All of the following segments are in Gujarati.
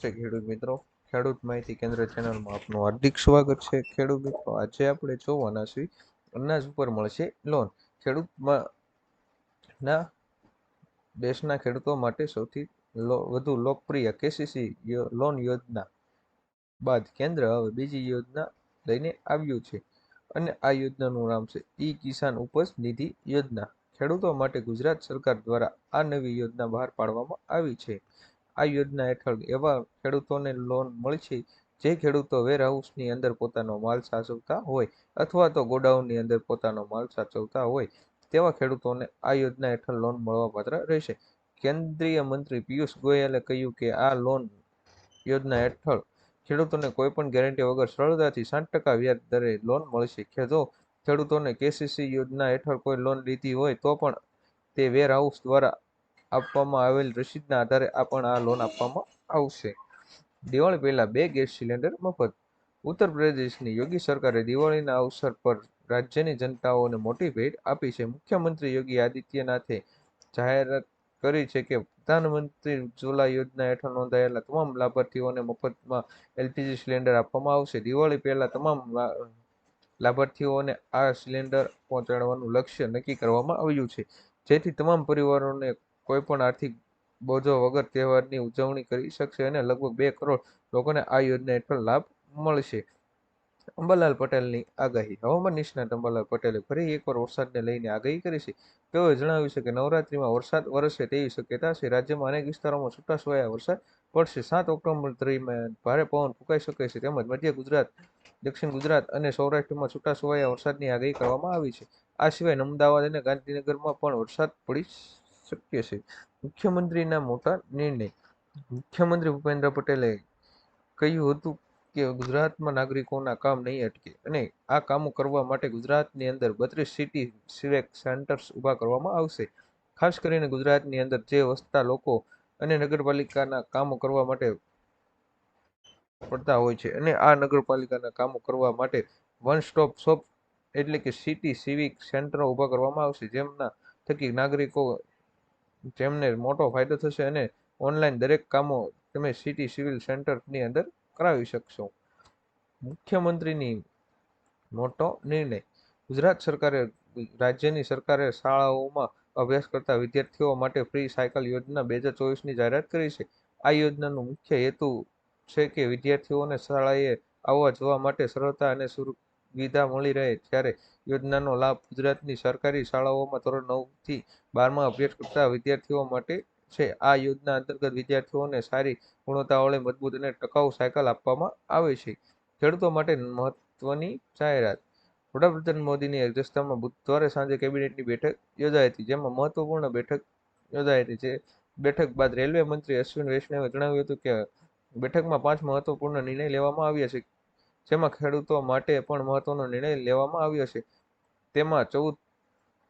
નમસ્તે ખેડૂત મિત્રો. ખેડૂત માહિતી કેન્દ્ર ચેનલમાં આપનું હાર્દિક સ્વાગત છે. ખેડૂત મિત્રો, આજે આપણે જોવાના છીએ અનાજ ઉપર મળશે લોન. ખેડૂતમાં ના દેશના ખેડૂતો માટે સૌથી વધુ લોકપ્રિય કેસીસી લોન યોજના બાદ કેન્દ્ર હવે બીજી યોજના લઈને આવ્યું છે અને આ યોજનાનું નામ છે ઈ કિસાન ઉપજ નિધિ યોજના. ખેડૂતો માટે ગુજરાત સરકાર દ્વારા આ નવી યોજના બહાર પાડવામાં આવી છે. આ યોજના હેઠળ એવા ખેડૂતોને લોન મળશે જે ખેડૂતો વેરહાઉસની અંદર પોતાનો માલ સાચવતા હોય અથવા તો ગોડાઉનની અંદર પોતાનો માલ સાચવતા હોય તેવા ખેડૂતોને આ યોજના હેઠળ લોન મળવાપાત્ર રહેશે. કેન્દ્રીય મંત્રી પિયુષ ગોયલે કહ્યું કે આ લોન યોજના હેઠળ ખેડૂતોને કોઈપણ ગેરંટી વગર સરળતાથી સાત ટકા વ્યાજ દરે લોન મળશે કે જો ખેડૂતોને કેસીસી યોજના હેઠળ કોઈ લોન લીધી હોય તો પણ તે વેરહાઉસ દ્વારા આપવામાં આવેલ રસીદના આધારે આ પણ આ લોન આપવામાં આવશે. દિવાળી પહેલા બે ગેસ સિલિન્ડર મફત. ઉત્તર પ્રદેશની યોગી સરકારે દિવાળીના અવસર પર રાજ્યની જનતાઓને મોટી ભેટ આપી છે. મુખ્યમંત્રી યોગી આદિત્યનાથે જાહેરાત કરી છે કે પ્રધાનમંત્રી ઉજ્જવલા યોજના હેઠળ નોંધાયેલા તમામ લાભાર્થીઓને મફતમાં એલપીજી સિલિન્ડર આપવામાં આવશે. દિવાળી પહેલા તમામ લાભાર્થીઓને આ સિલિન્ડર પહોંચાડવાનું લક્ષ્ય નક્કી કરવામાં આવ્યું છે. જેથી તમામ પરિવારોને કોઈપણ આર્થિક બોજો વગર તહેવારની ઉજવણી કરી શકશે અને લગભગ બે કરોડ લોકોને આ યોજના હેઠળ લાભ મળશે. અંબાલાલ પટેલની આગાહી. હવામાન નિષ્ણાત અંબાલાલ પટેલે ફરી એકવાર વરસાદને લઈને આગાહી કરી છે. તેઓએ જણાવ્યું છે કે નવરાત્રીમાં વરસાદ વરસે તેવી શક્યતા છે. રાજ્યમાં અનેક વિસ્તારોમાં છૂટાછવાયા વરસાદ પડશે. સાત ઓક્ટોબર દરમિયાન ભારે પવન ફૂંકાઈ શકે છે. તેમજ મધ્ય ગુજરાત, દક્ષિણ ગુજરાત અને સૌરાષ્ટ્રમાં છૂટાછવાયા વરસાદની આગાહી કરવામાં આવી છે. આ સિવાય અમદાવાદ અને ગાંધીનગરમાં પણ વરસાદ પડી શકે છે. મુખ્યમંત્રીના મોટા નિર્ણય. મુખ્યમંત્રી ભૂપેન્દ્ર પટેલે કહ્યું હતું કે ગુજરાતમાં નાગરિકોના કામ નહીં અટકે અને આ કામો કરવા માટે ગુજરાતની અંદર બત્રીસ સિટી સિલેક્ટ સેન્ટર્સ ઊભા કરવામાં આવશે. ખાસ કરીને ગુજરાતની અંદર જે વસતા લોકો અને નગરપાલિકાના કામો કરવા માટે પડતા હોય છે અને આ નગરપાલિકાના કામો કરવા માટે વન સ્ટોપ શોપ એટલે કે સિટી સિવિક સેન્ટરો ઊભા કરવામાં આવશે. જેમના થકી નાગરિકો જેમને મોટો ફાયદો થશે અને ઓનલાઈન દરેક કામો તમે સિટી સિવિલ સેન્ટરની અંદર કરાવી શકશો. મુખ્યમંત્રીની મોટો નિર્ણય. ગુજરાત સરકારે, રાજ્યની સરકારે શાળાઓમાં અભ્યાસ કરતા વિદ્યાર્થીઓ માટે ફ્રી સાયકલ યોજના બે હજાર ચોવીસની જાહેરાત કરી છે. આ યોજનાનો મુખ્ય હેતુ છે કે વિદ્યાર્થીઓને શાળાએ આવવા જવા માટે સરળતા અને સુવિધા મળી રહે ત્યારે યોજનાનો લાભ ગુજરાતની સરકારી શાળાઓમાં ધોરણ નવથી બારમાં અભ્યાસ કરતા વિદ્યાર્થીઓ માટે છે. આ યોજના અંતર્ગત વિદ્યાર્થીઓને સારી ગુણવત્તાવાળી, મજબૂત અને ટકાઉ સાયકલ આપવામાં આવે છે. ખેડૂતો માટે મહત્વની જાહેરાત. વડાપ્રધાન મોદીની અધ્યક્ષતામાં બુધવારે સાંજે કેબિનેટની બેઠક યોજાઈ હતી, જેમાં મહત્વપૂર્ણ બેઠક યોજાઈ હતી. જે બેઠક બાદ રેલવે મંત્રી અશ્વિન વૈષ્ણવે જણાવ્યું હતું કે બેઠકમાં પાંચ મહત્વપૂર્ણ નિર્ણય લેવામાં આવ્યા છે. જેમાં ખેડૂતો માટે પણ મહત્વનો નિર્ણય લેવામાં આવ્યો છે. તેમાં ચૌદ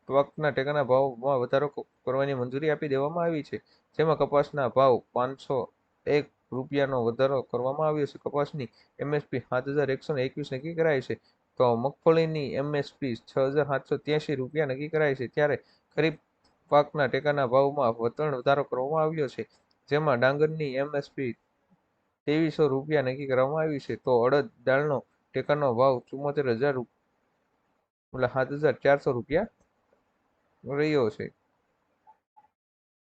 પાકના ટેકાના ભાવમાં વધારો કરવાની મંજૂરી આપી દેવામાં આવી છે. જેમાં કપાસના ભાવ પાંચસો એક રૂપિયાનો વધારો કરવામાં આવ્યો છે. કપાસની એમએસપી સાત હજાર એકસો એકવીસ નક્કી કરાઈ છે. તો મગફળીની એમએસપી છ હજાર સાતસો ત્યાંસી રૂપિયા નક્કી કરાઈ છે. ત્યારે ખરીફ પાકના ટેકાના ભાવમાં વતણ વધારો કરવામાં આવ્યો છે. જેમાં ડાંગરની એમએસપી ત્રેવીસો રૂપિયા નક્કી કરવામાં આવી છે. તો અડદ દાળનો ટેકાનો ભાવ ચુમ્મોતેર હજાર એટલે સાત હજાર ચારસો રૂપિયા રહ્યો છે.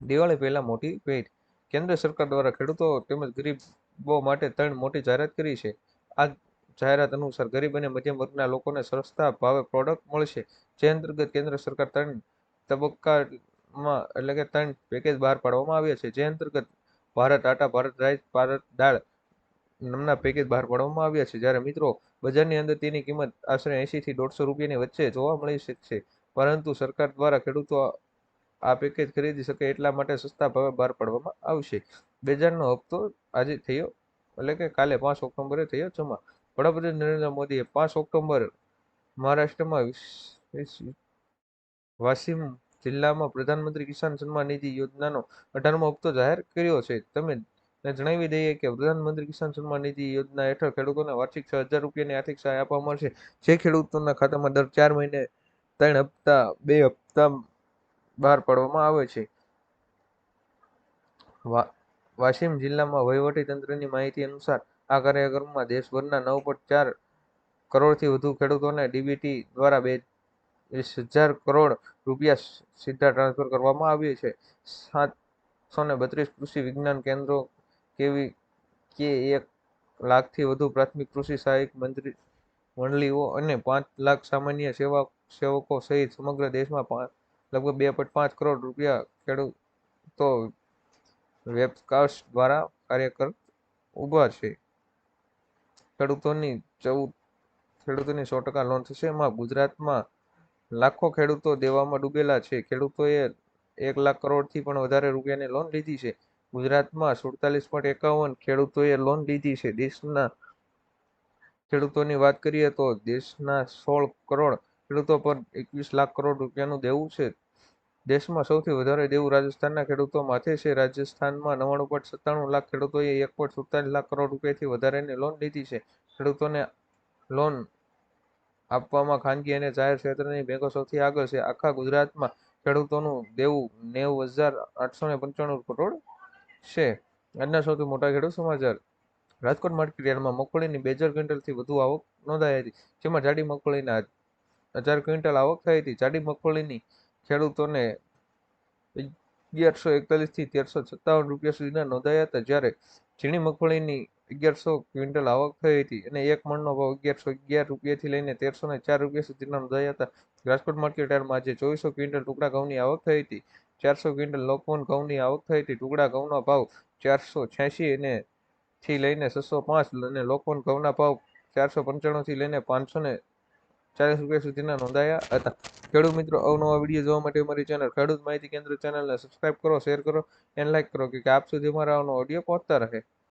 દિવાળી પહેલા મોટી ભેટ. કેન્દ્ર સરકાર દ્વારા ખેડૂતો તેમજ ગરીબો માટે ત્રણ મોટી જાહેરાત કરી છે. આ જાહેરાત અનુસાર ગરીબ અને મધ્યમ વર્ગના લોકોને સસ્તા ભાવે પ્રોડક્ટ મળશે. જે અંતર્ગત કેન્દ્ર સરકાર ત્રણ તબક્કામાં એટલે કે ત્રણ પેકેજ બહાર પાડવામાં આવ્યા છે. જે અંતર્ગત ભારત આટા ભારત, રાઈસ ભારત, દાળ નામના પેકેજ બહાર પાડવામાં આવ્યા છે. જ્યારે મિત્રો બજારની અંદર તેની કિંમત આશરે એંશી થી દોઢસો રૂપિયાની વચ્ચે જોવા મળી શકશે પરંતુ સરકાર દ્વારા ખેડૂતો આ પેકેજ ખરીદી શકે એટલા માટે સસ્તા ભાવે બહાર પાડવામાં આવશે. બજારનો હપ્તો આજે થયો, એટલે કે કાલે પાંચ ઓક્ટોબરે થયો જમા. વડાપ્રધાન નરેન્દ્ર મોદીએ પાંચ ઓક્ટોબર મહારાષ્ટ્રમાં વાશિમ જિલ્લામાં પ્રધાનમંત્રી કિસાન સન્માન નિધિ યોજનાનો અઢારમો હપ્તો જાહેર કર્યો છે. તમે જણાવી દઈએ કે પ્રધાનમંત્રી કિસાન સન્માન નિધિ યોજના હેઠળ ખેડૂતોને વાર્ષિક છ હજાર રૂપિયાની આર્થિક સહાય આપવામાં મળશે જે ખેડૂતોના ખાતામાં દર ચાર મહિને ત્રણ હપ્તા, બે હપ્તા બહાર પાડવામાં આવે છે. વાશિમ જિલ્લામાં વહીવટી તંત્રની માહિતી અનુસાર આ કાર્યક્રમમાં દેશભરના નવ પોઈન્ટ ચાર કરોડથી વધુ ખેડૂતોને ડીબીટી દ્વારા બે હજાર કરોડ રૂપિયા સીધા ટ્રાન્સફર કરવામાં આવ્યા છે. સાતસો ને બત્રીસ કૃષિ વિજ્ઞાન કેન્દ્રો કેવી, કે એક લાખથી વધુ પ્રાથમિક કૃષિ સહાયક મંત્રી મંડળીઓ અને પાંચ લાખ સામાન્ય સેવા, સેવકો સહિત સમગ્ર દેશમાં પાંચ લગભગ બે પોઈન્ટ પાંચ કરોડ રૂપિયા ખેડૂતો વેબકાસ્ટ દ્વારા કાર્યકર ઊભા છે. ખેડૂતોની ચૌદ, ખેડૂતોની સો ટકા લોન થશે. એમાં ગુજરાતમાં લાખો ખેડૂતો દેવામાં ડૂબેલા છે. ખેડૂતોએ એક લાખ કરોડથી પણ વધારે રૂપિયાની લોન લીધી છે. ગુજરાતમાં સુડતાલીસ પોઈન્ટ એકાવન ખેડૂતોએ લોન લીધી છે. દેશના ખેડૂતોની વાત કરીએ તો દેશના સોળ કરોડ ખેડૂતો પર એકવીસ લાખ કરોડ રૂપિયાનું દેવું છે. દેશમાં સૌથી વધારે દેવું રાજસ્થાનના ખેડૂતો માથે છે. રાજસ્થાનમાં નવ્વાણું પોઈન્ટ સત્તાણું લાખ ખેડૂતોએ એક પોઈન્ટ સુડતાલીસ લાખ કરોડ રૂપિયાથી વધારેની લોન લીધી છે. ખેડૂતોને લોન આપવામાં ખાનગી અને જાહેર ક્ષેત્રની બેંકો સૌથી આગળ છે. આખા ગુજરાતમાં ખેડૂતોનું દેવું નેવું હજાર આઠસો ને પંચાણું કરોડ છે. આજના સૌથી મોટા ખેડૂત સમાચાર. રાજકોટ માર્કેટ યાર્ડમાં મગફળીની બે હજાર ક્વિન્ટલથી વધુ આવક નોંધાઈ હતી. જેમાં જાડી મગફળીના હજાર ક્વિન્ટલ આવક થઈ હતી. જાડી મગફળીની ખેડૂતોને અગિયારસો એકતાલીસથી તેરસો સત્તાવન રૂપિયા સુધીના નોંધાયા હતા. જ્યારે ઝીણી મગફળીની અગિયારસો ક્વિન્ટલ આવક થઈ હતી અને એક મણનો ભાવ અગિયારસો અગિયાર રૂપિયાથી લઈને તેરસો ને ચાર રૂપિયા સુધીના નોંધાયા હતા. રાજકોટ માર્કેટ યાર્ડમાં આજે ચોવીસો ક્વિન્ટલ ટુકડા ઘઉંની આવક થઈ હતી. ચારસો ક્વિન્ટલ લોકવન ઘઉંની આવક થઈ હતી. ટુકડા ઘઉંનો ભાવ ચારસો છ્યાસી અને થી લઈને છસો પાંચ અને લોકવન ઘઉંના ભાવ ચારસો પંચાણુંથી લઈને પાંચસો ને ચાલીસ રૂપિયા સુધીના નોંધાયા હતા. ખેડૂત મિત્રો, અવનવા વીડિયો જોવા માટે અમારી ચેનલ ખેડૂત માહિતી કેન્દ્ર ચેનલને સબસ્ક્રાઇબ કરો શેર કરો એન્ડ લાઇક કરો કે આપ સુધી અમારા ઓડિયો પહોંચતા રહે.